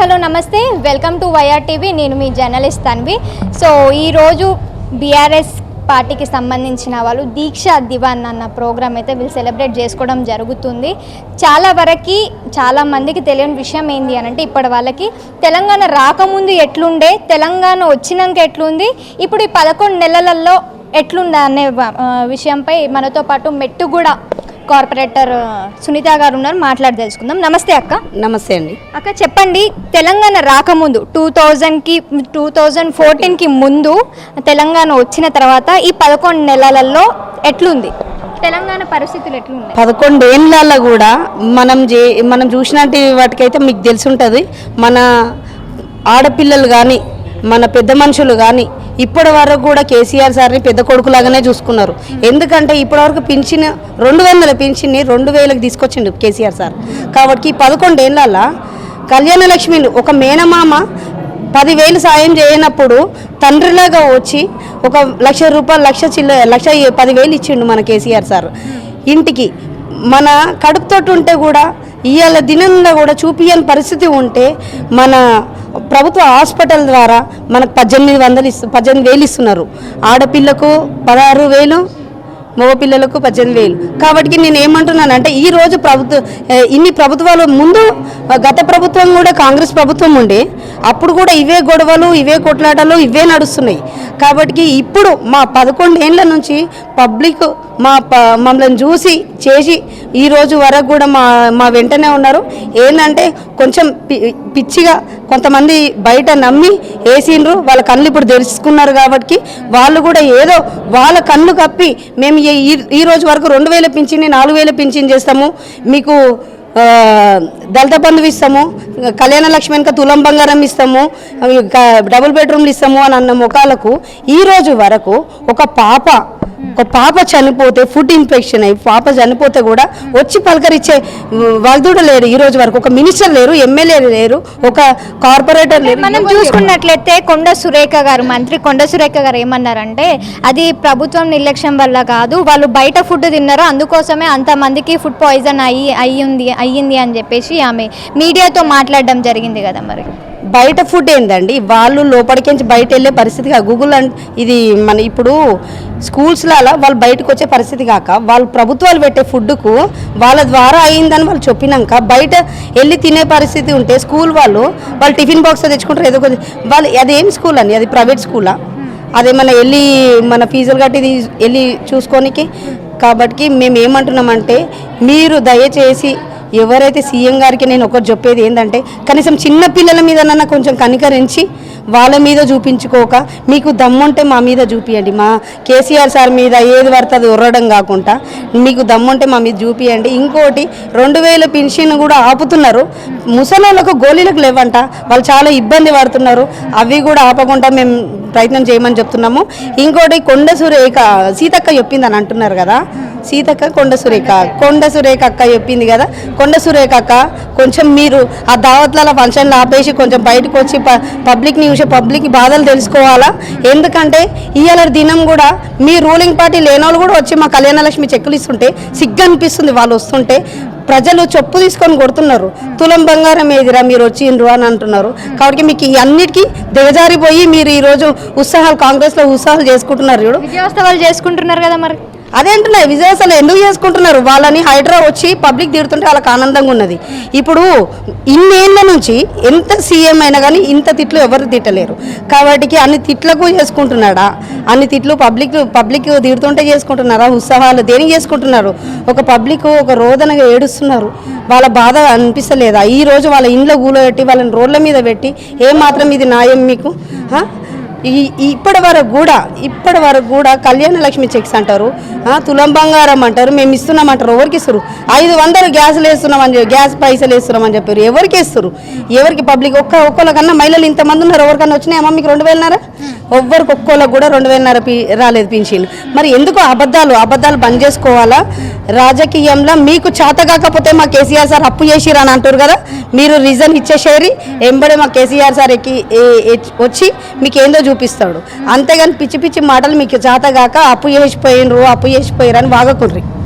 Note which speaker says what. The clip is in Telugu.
Speaker 1: హలో నమస్తే. Welcome to YR TV. నేను మీ జర్నలిస్ట్ తన్వి. సో ఈరోజు బీఆర్ఎస్ పార్టీకి సంబంధించిన వాళ్ళు దీక్ష దివాన్ అన్న ప్రోగ్రామ్ అయితే వీళ్ళు సెలబ్రేట్ చేసుకోవడం జరుగుతుంది. చాలా వరకు చాలా మందికి తెలియని విషయం ఏంటి అని అంటే ఇప్పటి వాళ్ళకి తెలంగాణ రాకముందు ఎట్లుండే తెలంగాణ వచ్చినాక ఎట్లుంది ఇప్పుడు ఈ పదకొండు నెలలలో ఎట్లుందా అనే విషయంపై మనతో పాటు మెట్టు కూడా కార్పొరేటర్ సునీత గారు ఉన్నారు. మాట్లాడి తెలుసుకుందాం. నమస్తే అక్క.
Speaker 2: నమస్తే అండి.
Speaker 1: అక్క చెప్పండి. తెలంగాణ రాకముందు టూ థౌజండ్కి టూ థౌజండ్ ఫోర్టీన్కి ముందు తెలంగాణ వచ్చిన తర్వాత ఈ పదకొండు నెలలలో ఎట్లుంది? తెలంగాణ పరిస్థితులు ఎట్లున్నాయి?
Speaker 2: పదకొండేళ్ళల్లో కూడా మనం చే మనం చూసినట్టు వాటికైతే మీకు తెలిసి ఉంటుంది. మన ఆడపిల్లలు కానీ మన పెద్ద మనుషులు కానీ ఇప్పటి వరకు కూడా కేసీఆర్ సార్ని పెద్ద కొడుకులాగానే చూసుకున్నారు. ఎందుకంటే ఇప్పటి వరకు పింఛన్ రెండు వందల పింఛన్ని రెండు వేలకు తీసుకొచ్చిండు కేసీఆర్ సార్. కాబట్టి ఈ పదకొండేళ్ళల్లో కళ్యాణ లక్ష్మిని ఒక మేనమామ పదివేలు సాయం చేయనప్పుడు తండ్రిలాగా వచ్చి ఒక లక్ష రూపాయలు లక్ష చిల్ల లక్ష పదివేలు ఇచ్చిండు మన కేసీఆర్ సార్. ఇంటికి మన కడుపుతోటి ఉంటే కూడా ఇవాళ దినంలో కూడా చూపియని పరిస్థితి ఉంటే మన ప్రభుత్వ హాస్పిటల్ ద్వారా మనకు పద్దెనిమిది వందలు ఇస్తు పద్దెనిమిది వేలు ఇస్తున్నారు. ఆడపిల్లకు పదహారు వేలు మగపిల్లలకు పద్దెనిమిది వేలు. కాబట్టి నేను ఏమంటున్నానంటే ఈరోజు ప్రభుత్వ ఇన్ని ప్రభుత్వాలు ముందు గత ప్రభుత్వం కూడా కాంగ్రెస్ ప్రభుత్వం ఉండే అప్పుడు కూడా ఇవే గొడవలు ఇవే కొట్లాటలు ఇవే నడుస్తున్నాయి. కాబట్టి ఇప్పుడు మా పదకొండేళ్ళ నుంచి పబ్లిక్ మా ప- మమ్మల్ని చూసి చేసి ఈరోజు వరకు కూడా మా మా వెంటనే ఉన్నారు. ఏంటంటే కొంచెం పి- పిచ్చిగా కొంతమంది బయట నమ్మి వేసిండ్రు వాళ్ళ కళ్ళు ఇప్పుడు తెలుసుకున్నారు కాబట్టి వాళ్ళు కూడా ఏదో వాళ్ళ కళ్ళు కప్పి మేము ఈ- ఈ- రోజు వరకు రెండు వేల పింఛన్ని నాలుగు వేల పింఛన్ చేస్తాము. మీకు దళిత బంధువు ఇస్తాము కళ్యాణ లక్ష్మి వెనుక తులం బంగారం ఇస్తాము డబుల్ బెడ్రూమ్లు ఇస్తాము అని అన్న ముఖాలకు ఈరోజు వరకు ఒక పాప ఒక పాప చనిపోతే ఫుడ్ ఇన్ఫెక్షన్ అయ్యి పాప చనిపోతే కూడా వచ్చి పలకరించే వల్దుడు లేరు ఈ రోజు వరకు. ఒక మినిస్టర్ లేరు ఎమ్మెల్యే లేరు ఒక కార్పొరేటర్ లేరు.
Speaker 1: మనం చూసుకున్నట్లయితే కొండ సురేఖ గారు మంత్రి కొండ సురేఖ గారు ఏమన్నారంటే అది ప్రభుత్వం నిర్లక్ష్యం వల్ల కాదు వాళ్ళు బయట ఫుడ్ తిన్నారు అందుకోసమే అంతమందికి ఫుడ్ పాయిజన్ అయ్యి అయ్యింది అయ్యింది అని చెప్పేసి ఆమె మీడియాతో మాట్లాడడం జరిగింది కదా మరి.
Speaker 2: బయట ఫుడ్ ఏందండి? వాళ్ళు లోపలికించి బయట వెళ్ళే పరిస్థితి కాదు. గూగుల్ అండ్ ఇది మన ఇప్పుడు స్కూల్స్లలో వాళ్ళు బయటకు వచ్చే పరిస్థితి కాక వాళ్ళు ప్రభుత్వాలు పెట్టే ఫుడ్కు వాళ్ళ ద్వారా అయిందని వాళ్ళు చెప్పినాక బయట వెళ్ళి తినే పరిస్థితి ఉంటే స్కూల్ వాళ్ళు వాళ్ళు టిఫిన్ బాక్స్ తెచ్చుకుంటారు. ఏదో వాళ్ళు అదేం స్కూల్ అండి? అది ప్రైవేట్ స్కూలా అదేమన్నా వెళ్ళి మన ఫీజులు కట్టి వెళ్ళి చూసుకోనికి? కాబట్టి మేము ఏమంటున్నామంటే మీరు దయచేసి ఎవరైతే సీఎం గారికి నేను ఒకటి చెప్పేది ఏంటంటే కనీసం చిన్న పిల్లల మీద కొంచెం కనికరించి వాళ్ళ మీద చూపించుకోక మీకు దమ్ముంటే మా మీద చూపియండి. మా కేసీఆర్ సార్ మీద ఏది పడితే అది ఉర్రడం కాకుండా మీకు దమ్ముంటే మా మీద చూపియండి. ఇంకోటి రెండు వేల పెన్షన్ కూడా ఆపుతున్నారు. ముసలోళ్ళకు గోళీలకు లేవంట. వాళ్ళు చాలా ఇబ్బంది పడుతున్నారు. అవి కూడా ఆపకుండా మేము ప్రయత్నం చేయమని చెప్తున్నాము. ఇంకోటి కొండ సురేఖ సీతక్క చెప్పింది అని అంటున్నారు కదా. సీతక్క కొండ సురేఖ. కొండ సురేఖ అక్క చెప్పింది కదా. కొండ సురేఖ అక్క కొంచెం మీరు ఆ దావత్ల ఫంక్షన్లు ఆపేసి కొంచెం బయటకు వచ్చి పబ్లిక్ని చూసి పబ్లిక్ బాధలు తెలుసుకోవాలా? ఎందుకంటే ఇవాళ దినం కూడా మీ రూలింగ్ పార్టీ లేనోళ్ళు కూడా వచ్చి మా కళ్యాణలక్ష్మి చెక్కులు ఇస్తుంటే సిగ్గు అనిపిస్తుంది వాళ్ళు వస్తుంటే. ప్రజలు చెప్పు తీసుకొని కొడుతున్నారు. తులం బంగారం ఏదిరా మీరు వచ్చిండ్రు అని అంటున్నారు. కాబట్టి మీకు అన్నిటికీ దిగజారిపోయి మీరు ఈరోజు ఉత్సాహాలు కాంగ్రెస్లో ఉత్సాహాలు చేసుకుంటున్నారు చూడు.
Speaker 1: విజయోత్సవాలు చేసుకుంటున్నారు కదా మరి.
Speaker 2: అదే అంటున్నాయి విజయ్ అసలు ఎందుకు చేసుకుంటున్నారు? వాళ్ళని హైడ్రా వచ్చి పబ్లిక్ తిడుతుంటే వాళ్ళకి ఆనందంగా ఉన్నది. ఇప్పుడు ఇన్నేళ్ళ నుంచి ఎంత సీఎం అయినా కానీ ఇంత తిట్లు ఎవరు తిట్టలేరు. కాబట్టి అన్ని తిట్లకు చేసుకుంటున్నాడా? అన్ని తిట్లు పబ్లిక్ పబ్లిక్ తిడుతుంటే చేసుకుంటున్నారా? ఉత్సాహాలు దేనికి చేసుకుంటున్నారు? ఒక పబ్లిక్ ఒక రోదనగా ఏడుస్తున్నారు. వాళ్ళ బాధ అనిపిస్తలేదా? ఈ రోజు వాళ్ళ ఇంట్లో కూలబెట్టి వాళ్ళని రోడ్ల మీద పెట్టి ఏ మాత్రం ఇది న్యాయం మీకు? ఈ ఇప్పటి వరకు కూడా ఇప్పటి వరకు కూడా కళ్యాణ లక్ష్మి చెక్స్ అంటారు. తులం బంగారం అంటారు మేము ఇస్తున్నామంటారు ఎవరికి ఇస్తారు? ఐదు వందలు గ్యాస్లు వేస్తున్నామని చెప్పి గ్యాస్ పైసలు వేస్తున్నామని చెప్పారు ఎవరికి ఇస్తారు? ఎవరికి పబ్లిక్ ఒక్క ఒక్కళ్ళకన్నా మహిళలు ఇంతమంది ఉన్నారు ఎవరికన్నా వచ్చినాయమ్మా మీకు రెండు వేలన్నర ఎవ్వరికి ఒక్కోళ్ళకి కూడా రెండు వేలన్నర రాలేదు పింఛన్ మరి ఎందుకు అబద్ధాలు అబద్ధాలు బంద్ చేసుకోవాలా? రాజకీయంలో మీకు చేత కాకపోతే మా కేసీఆర్ సార్ అప్పు చేసిరా అని అంటారు కదా? మీరు రీజన్ ఇచ్చేసేరి ఎంబడే మా కేసీఆర్ సార్ ఎక్కి ఏ- వచ్చి మీకు ఏందో చూపిస్తాడు. అంతేగాని పిచ్చి పిచ్చి మాటలు మీకు చేత అప్పు చేసిపోయినరు అప్పు చేసిపోయారు అని వాగకుర్రి.